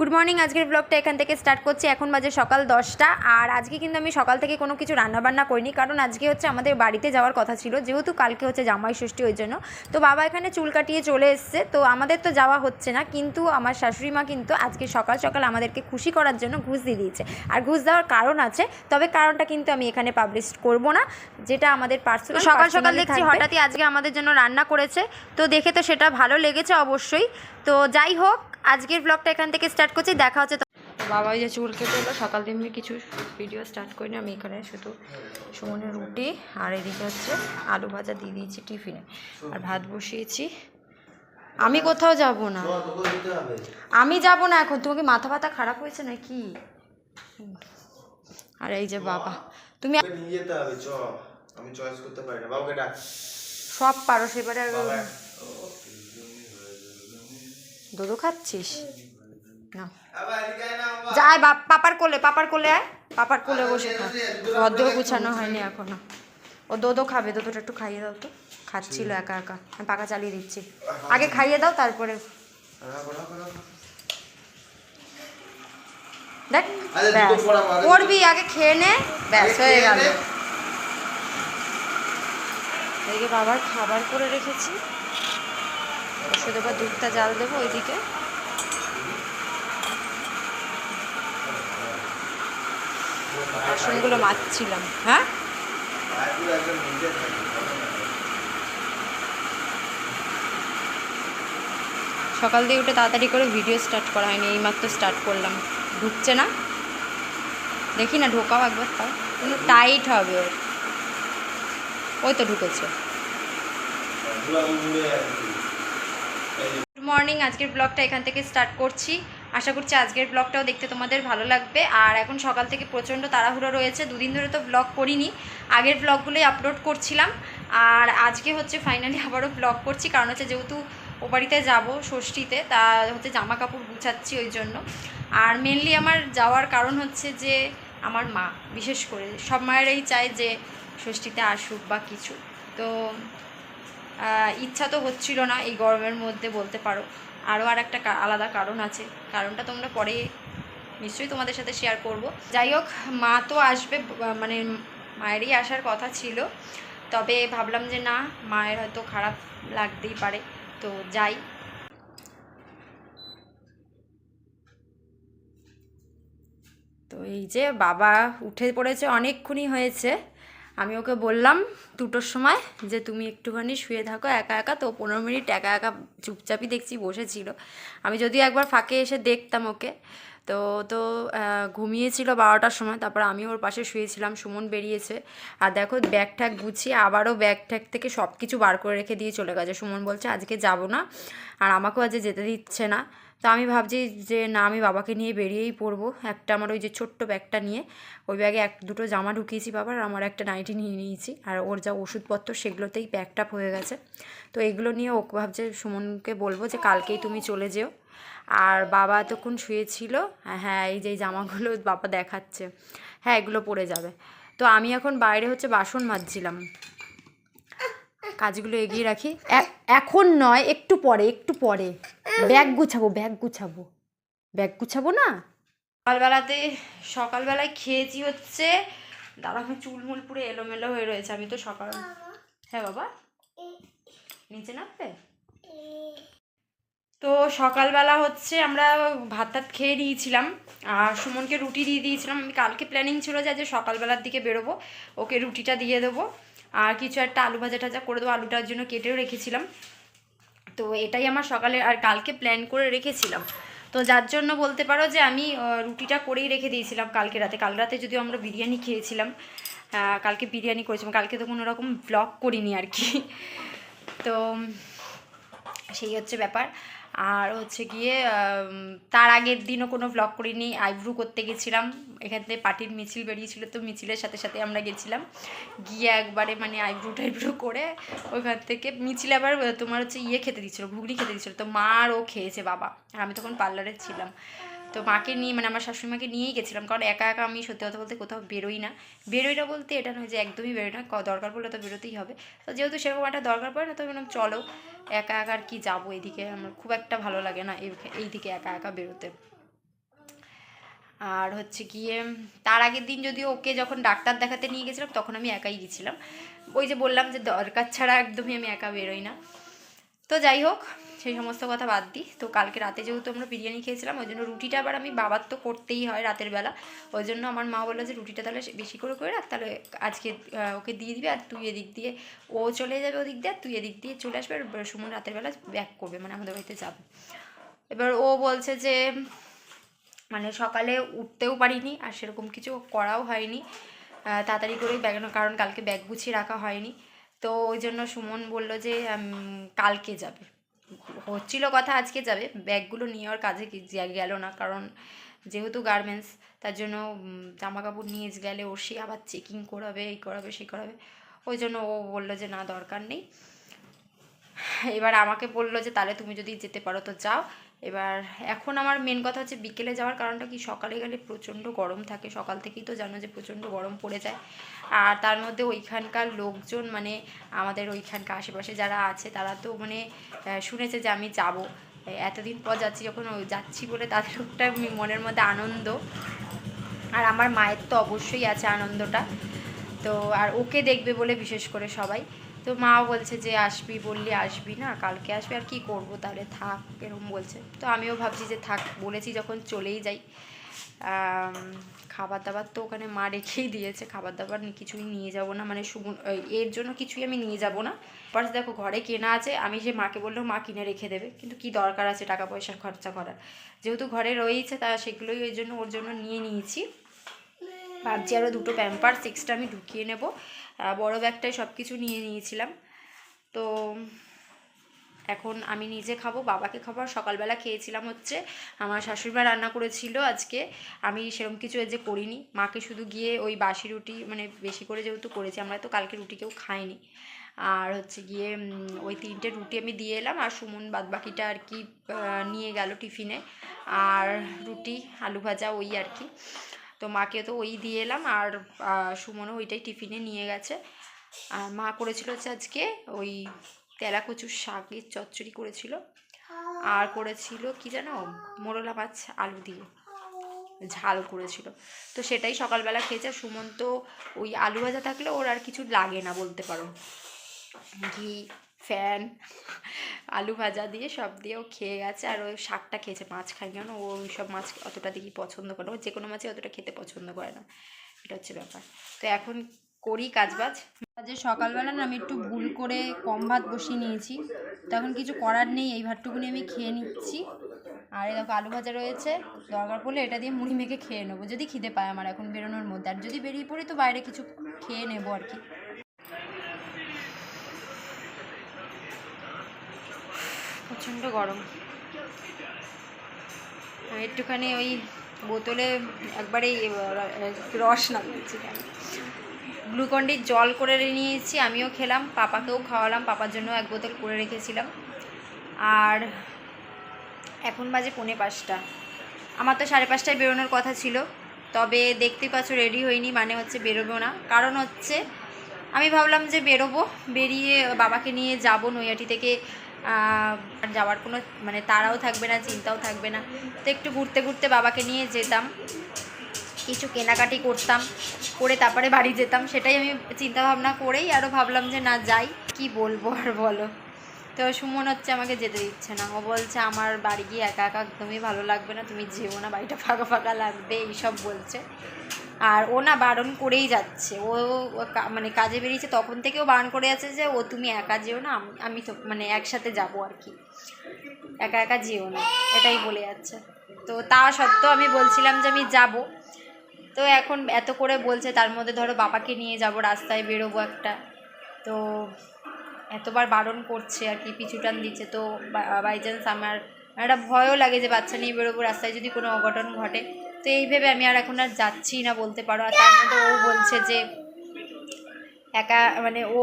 Good morning আজকের ব্লগটা এখান থেকে স্টার্ট করছি। এখন বাজে সকাল দশটা আর আজকে কিন্তু আমি সকাল থেকে কোনো কিছু রান্নাবান্না করিনি কারণ আজকে হচ্ছে আমাদের বাড়িতে যাওয়ার কথা ছিল যেহেতু কালকে হচ্ছে জামাই ষষ্ঠী ওই জন্য। তো বাবা এখানে চুল কাটিয়ে চলে এসছে তো আমাদের তো যাওয়া হচ্ছে না কিন্তু আমার শাশুড়ি মা কিন্তু আজকে সকাল সকাল আমাদেরকে খুশি করার জন্য ঘুষ দিয়ে দিয়েছে। আর ঘুষ দেওয়ার কারণ আছে তবে কারণটা কিন্তু আমি এখানে পাবলিশ করব না যেটা আমাদের পার্সোনাল সকাল সকাল দেখছি হঠাৎই আজকে আমাদের জন্য রান্না করেছে তো দেখে তো সেটা ভালো লেগেছে অবশ্যই। তো যাই হোক আজকের ব্লগটা এখান থেকে স্টার্ট করছি। দেখা হচ্ছে তো বাবা ওই যে চুল কেটে এলো। সকাল দিন কিছু ভিডিও স্টার্ট করিনি। আমি এখানে শুধু সুমনের রুটি আর এদিকে হচ্ছে আলু ভাজা দিয়ে দিয়েছি টিফিনে। আর ভাত বসিয়েছি। আমি কোথাও যাব না। আমি যাব না এখন। তোমাকে মাথা ব্যথা খারাপ হয়েছে নাকি? আর এই যে বাবা তুমি নিয়ে যেতে হবে চ আমি চয়েস করতে পারি না। বাবুকে ডাক। সব পারো সেবারে দুধু খাচ্ছিস? না। যা বাপ পাপার কোলে পাপার কোলে আয়। পাপার কোলে বসে খা। ভদ্র গুছানো হয়নি এখনও। ও দোদো খাবে দোদোটা একটু খাইয়ে দাও তো। খাচ্ছিল একা একা। আমি পাকা চালিয়ে দিচ্ছি। আগে খাইয়ে দাও তারপরে। দেখ ব্যাস। করবি আগে খেয়ে নে ব্যাস হয়ে গেল। এদিকে বাবার খাবার করে রেখেছি। ওষুধ এবার দুধটা জাল দেবো ওইদিকে। বাসনগুলো মাজছিলাম হ্যাঁ। সকাল দিয়ে উঠে তাড়াতাড়ি করে ভিডিও স্টার্ট করা হয়নি, এইমাত্র স্টার্ট করলাম। ঢুকছে না? দেখি না, ঢোকাও একবার তাও। কিন্তু টাইট হবে ওর। ওই তো ঢুকেছে পুরো উড়ে আছে। এই যে, গুড মর্নিং আজকের ব্লগটা এখান থেকে স্টার্ট করছি। আশা করছি আজকের ব্লগটাও দেখতে তোমাদের ভালো লাগবে। আর এখন সকাল থেকে প্রচণ্ড তাড়াহুড়ো রয়েছে। দুদিন ধরে তো ব্লগ করিনি। আগের ব্লগগুলোই আপলোড করছিলাম। আর আজকে হচ্ছে ফাইনালি আবারও ব্লগ করছি। কারণ হচ্ছে যেহেতু ও বাড়িতে যাব ষষ্ঠীতে, তা হচ্ছে জামা কাপড় গুছাচ্ছি ওই জন্য। আর মেনলি আমার যাওয়ার কারণ হচ্ছে যে আমার মা, বিশেষ করে। সব মায়েরাই চায় যে ষষ্ঠীতে আসুক বা কিছু। তো ইচ্ছা তো হচ্ছিল না এই গরমের মধ্যে বলতে পারো। আরও আর একটা আলাদা কারণ আছে। কারণটা তোমরা পরে নিশ্চয়ই তোমাদের সাথে শেয়ার করব। যাই হোক, মা তো আসবে মানে মায়েরই আসার কথা ছিল। তবে ভাবলাম যে না, মায়ের হয়তো খারাপ লাগতেই পারে। তো যাই। তো এই যে বাবা উঠে পড়েছে, অনেকক্ষণই হয়েছে। আমি ওকে বললাম দুটোর সময় যে তুমি একটুখানি শুয়ে থাকো, একা একা। তো পনেরো মিনিট একা একা চুপচাপই দেখছি, বসেছিল। আমি যদিও একবার ফাঁকে এসে দেখতাম ওকে। তো তো ঘুমিয়েছিল বারোটার সময়। তারপর আমি ওর পাশে শুয়েছিলাম, সুমন বেরিয়েছে। আর দেখো ব্যাগ ট্যাগ গুছিয়ে আবারও ব্যাগ ট্যাগ থেকে সব কিছু বার করে রেখে দিয়ে চলে গেছে। সুমন বলছে, আজকে যাব না। আর আমাকেও আজকে যেতে দিচ্ছে না। তো আমি ভাবছি যে না, আমি বাবাকে নিয়ে বেরিয়েই পড়ব। একটা আমার ওই যে ছোট্ট ব্যাগটা নিয়ে, ওই ব্যাগে এক, দুটো জামা ঢুকিয়েছি বাবার আমার একটা নাইটি নিয়ে নিয়েছি। আর ওর যা ওষুধপত্র, সেগুলোতেই প্যাকটাপ হয়ে গেছে। তো এগুলো নিয়ে ওকে ভাবছে, সুমনকে বলব যে কালকেই তুমি চলে যেও। আর বাবা এতক্ষণ শুয়েছিল হ্যাঁ এই যে জামাগুলো বাবা দেখাচ্ছে হ্যাঁ এগুলো পরে যাবে। তো আমি এখন বাইরে হচ্ছে বাসন মাজছিলাম। কাজগুলো এগিয়ে রাখি। এখন নয়, একটু পরে একটু পরে। ব্যাগ গুছাবো ব্যাগ গুছাবো। ব্যাগ গুছাবো না? সকালবেলাতে, সকালবেলায় খেয়েছি হচ্ছে দাঁড়া আমি চুলমুল পুরো এলোমেলো হয়ে রয়েছে, আমি তো সকাল হ্যাঁ বাবা? নিচে নামবে? তো সকালবেলা হচ্ছে আমরা ভাত টাত খেয়ে নিয়েছিলাম, আর সুমনকে রুটি দিয়ে দিয়েছিলাম। আমি কালকে প্ল্যানিং ছিল যে আজ সকালবেলার দিকে বেরোবো, ওকে রুটিটা দিয়ে দেবো। আর কিছু একটা আলু ভাজা টাজা করে দেবো, আলুটার জন্য কেটেও রেখেছিলাম। তো এটাই আমার সকালে আর কালকে প্ল্যান করে রেখেছিলাম। তো যার জন্য বলতে পারো যে আমি রুটিটা করেই রেখে দিয়েছিলাম কালকে রাতে। কাল রাতে যদিও আমরা বিরিয়ানি খেয়েছিলাম কালকে বিরিয়ানি করেছিলাম, কালকে তো কোনো রকম ব্লগ করিনি আর কি। তো সেই হচ্ছে ব্যাপার। আর হচ্ছে গিয়ে তার আগের দিনও কোনো ব্লগ করিনি, আইব্রু করতে গেছিলাম। এখান থেকে পার্টির মিছিল বেরিয়েছিল তো মিছিলের সাথে সাথে আমরা গেছিলাম। গিয়ে একবারে মানে আইব্রু টাইব্রু করে ওইখান থেকে মিছিল আবার, তোমার হচ্ছে ইয়ে খেতে দিচ্ছিল ঘুগনি খেতে দিচ্ছিল তো মা আর ও খেয়েছে বাবা। আর আমি তখন পার্লারে ছিলাম। তো মাকে নিয়ে মানে আমার শাশুড়ি মাকে নিয়েই গেছিলাম, কারণ একা একা আমি সত্যি কথা বলতে কোথাও বেরোই না। বেরোই না বলতে এটা নয় যে একদমই বেরোই না দরকার পড়লে তো বেরোতেই হবে। তো যেহেতু সেরকম একটা দরকার পড়ে না, তো বললাম, চলো, একা একা আর কি যাব এদিকে? আমার খুব একটা ভালো লাগে না এই দিকে একা একা বেরোতে। আর হচ্ছে গিয়ে, তার আগের দিন যদিও ওকে যখন ডাক্তার দেখাতে নিয়ে গেছিলাম, তখন আমি একাই গেছিলাম। ওই যে বললাম যে দরকার ছাড়া একদমই আমি একা বেরোই না। তো যাই হোক সেই সমস্ত কথা বাদ দিই। তো কালকে রাতে যেহেতু আমরা বিরিয়ানি খেয়েছিলাম, ওই জন্য রুটিটা আবার আমি বাবার তো করতেই হয় রাতের বেলা। ওই জন্য আমার মা বলল যে, রুটিটা তাহলে বেশি করে করে রাখ, তাহলে আজকে ওকে দিয়ে দিবে আর তুই এদিক দিয়ে, ও চলে যাবে ওদিক দিয়ে আর তুই এদিক দিয়ে চলে আসবে আর সুমন রাতের বেলা ব্যাক করবে মানে আমাদের বাড়িতে যাবে। এবার ও বলছে যে মানে সকালে উঠতেও পারিনি আর সেরকম কিছু করাও হয়নি তাড়াতাড়ি করে ব্যাগ কারণ কালকে ব্যাগ গুছিয়ে রাখা হয়নি। তো ওই জন্য সুমন বলল যে কালকে যাবে। হচ্ছিল কথা আজকে যাবে। ব্যাগগুলো নিয়ে আর কাজে গেল না। কারণ যেহেতু গার্মেন্টস তার জন্য জামা কাপড় নিয়ে গেলে ওর সে আবার চেকিং করাবে, এই করাবে, সে করাবে। ওই জন্য ও বলল যে, না, দরকার নেই। এবার আমাকে বলল যে, তাহলে তুমি যদি যেতে পারো, তো যাও। এবার এখন আমার মেন কথা হচ্ছে বিকেলে যাওয়ার কারণটা কি? সকালে গেলে প্রচণ্ড গরম থাকে। সকাল থেকেই তো জানো যে প্রচণ্ড গরম পড়ে যায়। আর তার মধ্যে ওইখানকার লোকজন মানে আমাদের ওইখানকার আশেপাশে যারা আছে, তারা তো মানে শুনেছে যে আমি যাব। এতদিন পর যাচ্ছি, যখন যাচ্ছি বলে তাদের একটা মনের মধ্যে আনন্দ। আর আমার মায়ের তো অবশ্যই আছে আনন্দটা। তো, আর ওকে দেখবে বলে বিশেষ করে সবাই। তো মাও বলছে যে, আসবি বললি আসবি না, কালকে আসবি, আর কি করব তাহলে থাক এরকম বলছে। তো আমিও ভাবছি যে, থাক, বলেছি যখন চলেই যাই। খাবার দাবার তো ওখানে মা রেখেই দিয়েছে খাবার দাবার কিছুই নিয়ে যাব না। মানে সুগুন এর জন্য কিছুই আমি নিয়ে যাব না। পার্স দেখো ঘরে কেনা আছে, আমি যে মাকে বললেও মা কিনে রেখে দেবে, কিন্তু কি দরকার আছে টাকা পয়সা খরচা করার? যেহেতু ঘরে রয়েছে, তা সেগুলোই ওই জন্য ওর জন্য নিয়ে নিয়েছি। ভাবছি আরও দুটো প্যাম্পার্স এক্সট্রা আমি ঢুকিয়ে নেব। বড় ব্যাগটায় সব কিছু নিয়ে নিয়েছিলাম। তো এখন আমি নিজে খাব, বাবাকে খাবার সকালবেলা খেয়েছিলাম হচ্ছে, আমার শাশুড়িমা রান্না করেছিল আজকে। আমি সেরকম কিছু যে করিনি। মাকে শুধু গিয়ে ওই বাসি রুটি মানে বেশি করে যেহেতু করেছি, আমরা তো কালকে রুটি কেউ খাইনি আর হচ্ছে গিয়ে ওই তিনটে রুটি আমি দিয়ে এলাম। আর সুমন বাদবাকিটা আর কি নিয়ে গেল টিফিনে। আর রুটি, আলু ভাজা, ওই আর কি। তো মাকে তো ওই দিয়ে এলাম আর সুমনও ওইটাই টিফিনে নিয়ে গেছে। আর মা করেছিল হচ্ছে আজকে ওই তেলা কচুর শাকের চচ্চড়ি করেছিল। আর করেছিল কি জানো? মোরলা মাছ আলু দিয়ে। ঝাল করেছিল। তো সেটাই সকালবেলা খেয়েছে। সুমন তো ওই আলু ভাজা থাকলে ওর আর কিছু লাগে না বলতে পারো। ঘি ফ্যান আলু ভাজা দিয়ে সব দিয়ে ও খেয়ে গেছে, আর ওই শাকটা খেয়েছে মাছ খায় কেন ও সব মাছ অতটা দেখি পছন্দ করে ও যে কোনো মাছই অতটা খেতে পছন্দ করে না। এটা হচ্ছে ব্যাপার। তো এখন করি কাজবাজ। যে সকালবেলা না আমি একটু ভুল করে কম ভাত বসিয়ে নিয়েছি, তখন কিছু করার নেই, এই ভাতটুকুনি আমি খেয়ে নিচ্ছি। আর এই দেখো, আলু ভাজা রয়েছে দরকার পড়লে এটা দিয়ে মুড়ি মেখে খেয়ে নেব, যদি খিদে পায় আমার এখন বেরোনোর মধ্যে। আর যদি বেরিয়ে পড়ি তো বাইরে কিছু খেয়ে নেব আর কি। প্রচণ্ড গরম। একটুখানি ওই বোতলে একবারেই রস নামিয়েছি। গ্লুকন্ডির জল করে নিয়েছি, আমিও খেলাম, পাপাকেও খাওয়ালাম, পাপার জন্য এক বোতল করে রেখেছিলাম। আর এখন বাজে পৌনে পাঁচটা। আমার তো সাড়ে পাঁচটায় বেরোনোর কথা ছিল, তবে দেখতে পাচ্ছ রেডি হইনি মানে হচ্ছে বেরোবো না। কারণ হচ্ছে, আমি ভাবলাম যে বেরোবো, বেরিয়ে বাবাকে নিয়ে যাব নৈয়াটি থেকে। যাওয়ার কোনো মানে তাড়াও থাকবে না, চিন্তাও থাকবে না। তো একটু ঘুরতে ঘুরতে বাবাকে নিয়ে যেতাম। কিছু কেনাকাটি করতাম, করে তারপরে বাড়ি যেতাম। সেটাই আমি চিন্তা ভাবনা করেই আরও ভাবলাম যে না, যাই। কি বলব আর বলো। তো সুমন হচ্ছে আমাকে যেতে দিচ্ছে না। ও বলছে, আমার বাড়ি গিয়ে একা একা একদমই ভালো লাগবে না। তুমি যেও না, বাড়িটা ফাঁকা ফাঁকা লাগবে। এইসব বলছে। আর ও না বারণ করেই যাচ্ছে। ও মানে কাজে বেরিয়েছে তখন থেকেও বারণ করে আছে যে, ও, তুমি একা যেও না, আমি তো মানে একসাথে যাব আর কি। একা একা যেও না। এটাই বলে যাচ্ছে। তো তা সত্ত্বেও আমি বলছিলাম যে, আমি যাব। তো এখন এত করে বলছে, তার মধ্যে ধরো বাবাকে নিয়ে যাব, রাস্তায় বেরোবো একটা। তো এতবার বারণ করছে আর কি, পিছুটান দিচ্ছে। তো বাই চান্স আমার, একটা ভয়ও লাগে যে, বাচ্চা নিয়ে বেরোবো, রাস্তায় যদি কোনো অঘটন ঘটে। তো এই ভেবে আমি আর এখন আর যাচ্ছি না বলতে পারো। আর তার মধ্যে ও বলছে যে একা মানে ও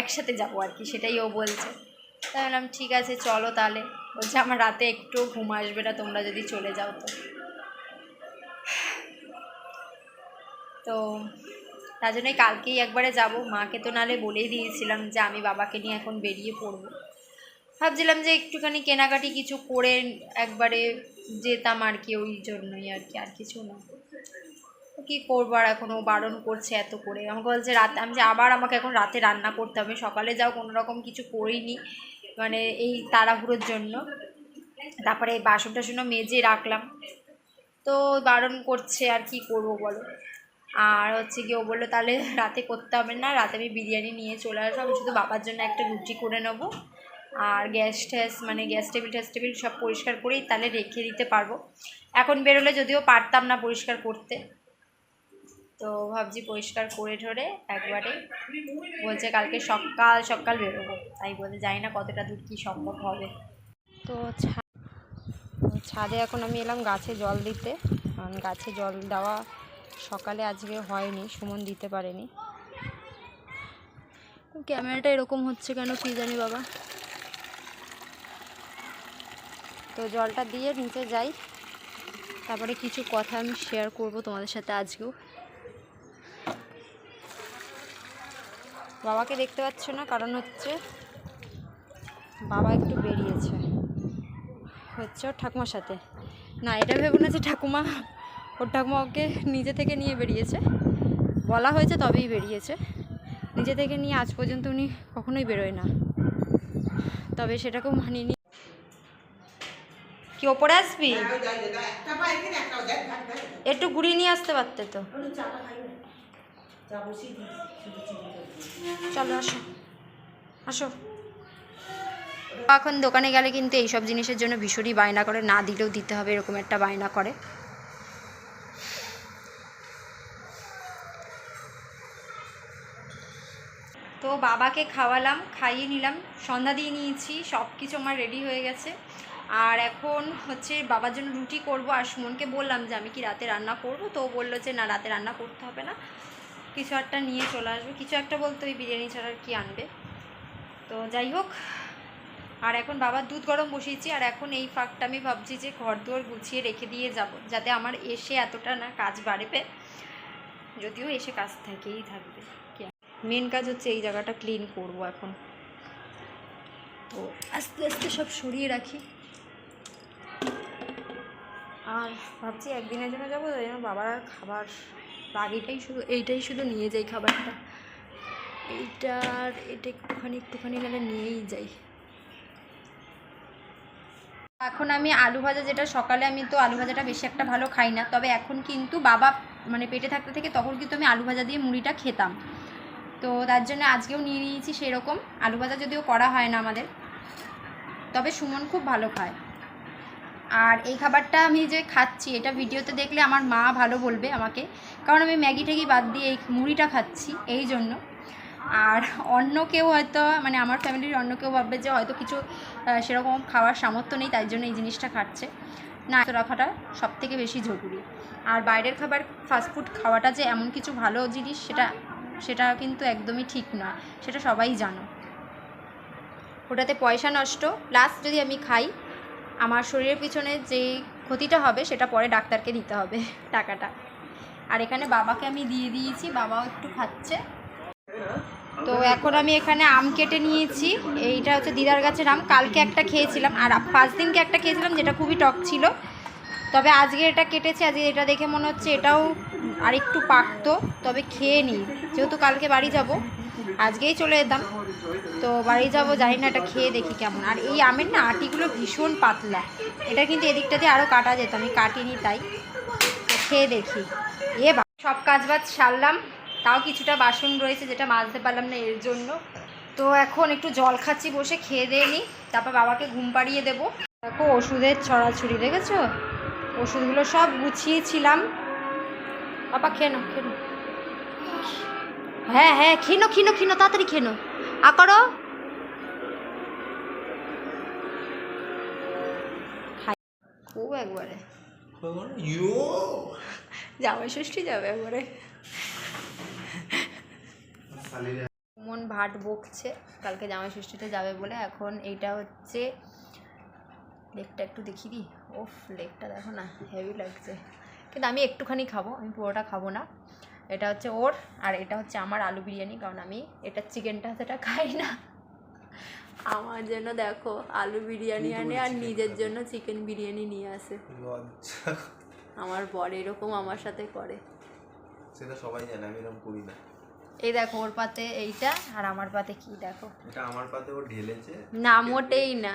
একসাথে যাব আর কি, সেটাই ও বলছে। তাই বললাম, ঠিক আছে, চলো তাহলে। বলছে, আমার রাতে একটু ঘুম আসবে না, তোমরা যদি চলে যাও তো। তো তার জন্যই কালকেই একবারে যাব। মাকে তো নালে বলেই দিয়েছিলাম যে, আমি বাবাকে নিয়ে এখন বেরিয়ে পড়ব। ভাবছিলাম যে একটুখানি কেনাকাটি কিছু করে একবারে যেতাম আর কি ওই জন্যই আর কি, আর কিছু না। কী করব আর এখন ও বারণ করছে এত করে। আমাকে বলছে রাতে, আমি যে আবার আমাকে এখন রাতে রান্না করতে হবে, সকালে যাও, কোনো রকম কিছু করিনি মানে এই তাড়াহুড়োর জন্য। তারপরে এই বাসন টাসনও মেজে রাখলাম। তো বারণ করছে আর কি করব বলো। আর হচ্ছে কি ও বলল, তাহলে রাতে করতে হবে না, রাতে আমি বিরিয়ানি নিয়ে চলে আসব আমি শুধু বাবার জন্য একটা রুটি করে নেব। আর গ্যাস ট্যাস মানে গ্যাস টেবিল ট্যাস টেবিল সব পরিষ্কার করেই তাহলে রেখে দিতে পারব। এখন বেরোলে যদিও পারতাম না পরিষ্কার করতে। তো ভাবছি পরিষ্কার করে ঠরে একবারে বলছে কালকে সকাল সকাল বেরোবো। তাই বলে জানি না কতটা দূর কী সম্ভব হবে। তো ছা- ছাদে এখন আমি এলাম গাছে জল দিতে। কারণ গাছে জল দেওয়া সকালে আজকে হয়নি সুমন দিতে পারেনি। ক্যামেরাটা এরকম হচ্ছে কেন কী জানি বাবা? তো জলটা দিয়ে নিচে যাই। তারপরে কিছু কথা আমি শেয়ার করব তোমাদের সাথে আজকেও। বাবাকে দেখতে পাচ্ছ না? কারণ হচ্ছে বাবা একটু বেরিয়েছে। হচ্ছে ওর ঠাকুমার সাথে। না, এটা ভেবো না যে ঠাকুমা, ওর ঠাকুমা ওকে নিজে থেকে নিয়ে বেরিয়েছে। বলা হয়েছে তবেই বেরিয়েছে। নিজে থেকে নিয়ে আজ পর্যন্ত উনি কখনোই বেরোয় না। তবে সেটাকেও মানিয়ে নি কি ওপরে আসবি? একটু ঘুরিয়ে নিয়ে আসতে পারতে তো। চলো আসো। আসো। এখন দোকানে গেলে কিন্তু এইসব জিনিসের জন্য ভীষণই বায়না করে না দিলেও দিতে হবে এরকম একটা বায়না করে। তো বাবাকে খাওয়ালাম খাইয়ে নিলাম সন্ধ্যা দিয়ে নিয়েছি সব কিছু আমার রেডি হয়ে গেছে। আর এখন হচ্ছে বাবার জন্য রুটি করব আর সুমনকে বললাম যে আমি কি রাতে রান্না করব, তো বলল যে না, রাতে রান্না করতে হবে না। কিছু একটা নিয়ে চলে আসবে। কিছু একটা বলতে ওই বিরিয়ানি ছাড়া কি আনবে। তো যাই হোক, আর এখন বাবার দুধ গরম বসিয়েছি, আর এখন এই ফাঁকটা আমি ভাবছি যে ঘর দুয়ার গুছিয়ে রেখে দিয়ে যাব, যাতে আমার এসে এতটা না কাজ বাড়বে। যদিও এসে কাজ থেকেই থাকবে। মেন কাজ হচ্ছে এই জায়গাটা ক্লিন করব এখন। তো আস্তে আস্তে সব সরিয়ে রাখি। আর ভাবছি একদিনের জন্য যাব, তাই জন্য বাবার আর খাবার আগেটাই শুধু, এইটাই শুধু নিয়ে যাই খাবারটা। এইটার এটা একটুখানি একটুখানি নাহলে নিয়েই যাই। এখন আমি আলু ভাজা যেটা, সকালে আমি তো আলু ভাজাটা বেশি একটা ভালো খাই না, তবে এখন কিন্তু বাবা মানে পেটে থাকতে থেকে তখন কিন্তু আমি আলু ভাজা দিয়ে মুড়িটা খেতাম। তো তার জন্য আজকেও নিয়ে নিয়েছি সেরকম। আলু ভাজা যদিও করা হয় না আমাদের, তবে সুমন খুব ভালো খায়। আর এই খাবারটা আমি যে খাচ্ছি, এটা ভিডিওতে দেখলে আমার মা ভালো বলবে আমাকে। কারণ আমি ম্যাগি ট্যাগি বাদ দিয়ে এই মুড়িটা খাচ্ছি এই জন্য। আর অন্য কেউ হয়তো মানে আমার ফ্যামিলির অন্য কেউ ভাববে যে হয়তো কিছু সেরকম খাওয়ার সামর্থ্য নেই, তাই জন্য এই জিনিসটা খাচ্ছে। না তো রাখাটা সব থেকে বেশি জরুরি। আর বাইরের খাবার ফাস্টফুড খাওয়াটা যে এমন কিছু ভালো জিনিস, সেটা সেটা কিন্তু একদমই ঠিক নয়। সেটা সবাই জানো। ওটাতে পয়সা নষ্ট। প্লাস যদি আমি খাই আমার শরীরের পিছনে যে ক্ষতিটা হবে, সেটা পরে ডাক্তারকে দিতে হবে টাকাটা। আর এখানে বাবাকে আমি দিয়ে দিয়েছি, বাবাও একটু খাচ্ছে। তো এখন আমি এখানে আম কেটে নিয়েছি। এইটা হচ্ছে দিদার গাছের আম। কালকে একটা খেয়েছিলাম, আর পাঁচ দিনকে একটা খেয়েছিলাম, যেটা খুবই টক ছিল। তবে আজকে এটা কেটেছে, আজকে এটা দেখে মনে হচ্ছে এটাও আরেকটু পাকতো, তবে খেয়ে নিই। যেহেতু কালকে বাড়ি যাব আজকেই চলে যেতাম। তো বাড়ি যাব, জানি না এটা খেয়ে দেখি কেমন। আর এই আমের না আটিগুলো ভীষণ পাতলা। এটা কিন্তু এদিকটা দিয়ে আরও কাটা যেত, আমি কাটিনি তাই। খেয়ে দেখি। এ সব কাজ বাজ সারলাম। তাও কিছুটা বাসন রয়েছে যেটা মাজতে পারলাম না এর জন্য। তো এখন একটু জল খাচ্ছি বসে, খেয়ে দিয়ে নিই তারপর বাবাকে ঘুম পাড়িয়ে দেবো। দেখো ওষুধের ছড়াছড়ি, দেখেছ? ওষুধগুলো সব গুছিয়েছিলাম। বাবা, খেয়ে নাও, খেয়ে হ্যাঁ হ্যাঁ খেনো খেনো খেনো তাড়াতাড়ি খেনো আ করো। খুব একবারে। জামাই ষষ্ঠী যাবে একবারে। মন ভাট বকছে কালকে জামাই ষষ্ঠীতে যাবে বলে। এখন এইটা হচ্ছে লেগটা একটু দেখি দি। ওফ লেগটা দেখো না হেভি লাগছে। কিন্তু আমি একটুখানি খাব আমি পুরোটা খাব না। এটা হচ্ছে ওর আর এটা হচ্ছে আমার আলু বিরিয়ানি কারণ আমি এটা চিকেনটা সেটা খাই না। আমার জন্য দেখো আলু বিরিয়ানি আনে আর নিজের জন্য চিকেন বিরিয়ানি নিয়ে আসে। আমার বর এরকম আমার সাথে করে। সেটা সবাই জানে আমি এরকম করি না। এই দেখো ওর পাতে এইটা আর আমার পাতে কি দেখো? এটা আমার পাতে ও ঢেলেছে। না মোটেই না।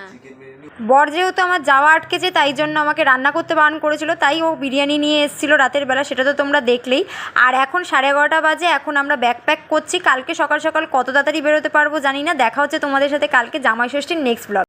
বর যেহেতু আমার যাওয়া আটকেছে তাই জন্য আমাকে রান্না করতে বারণ করেছিল তাই ও বিরিয়ানি নিয়ে এসেছিল রাতের বেলা সেটা তো তোমরা দেখলেই। আর এখন সাড়ে এগারোটা বাজে এখন আমরা ব্যাক প্যাক করছি কালকে সকাল সকাল কত তাড়াতাড়ি বেরোতে পারব জানি না দেখা হচ্ছে তোমাদের সাথে কালকে জামাই ষষ্ঠীর নেক্সট ব্লগ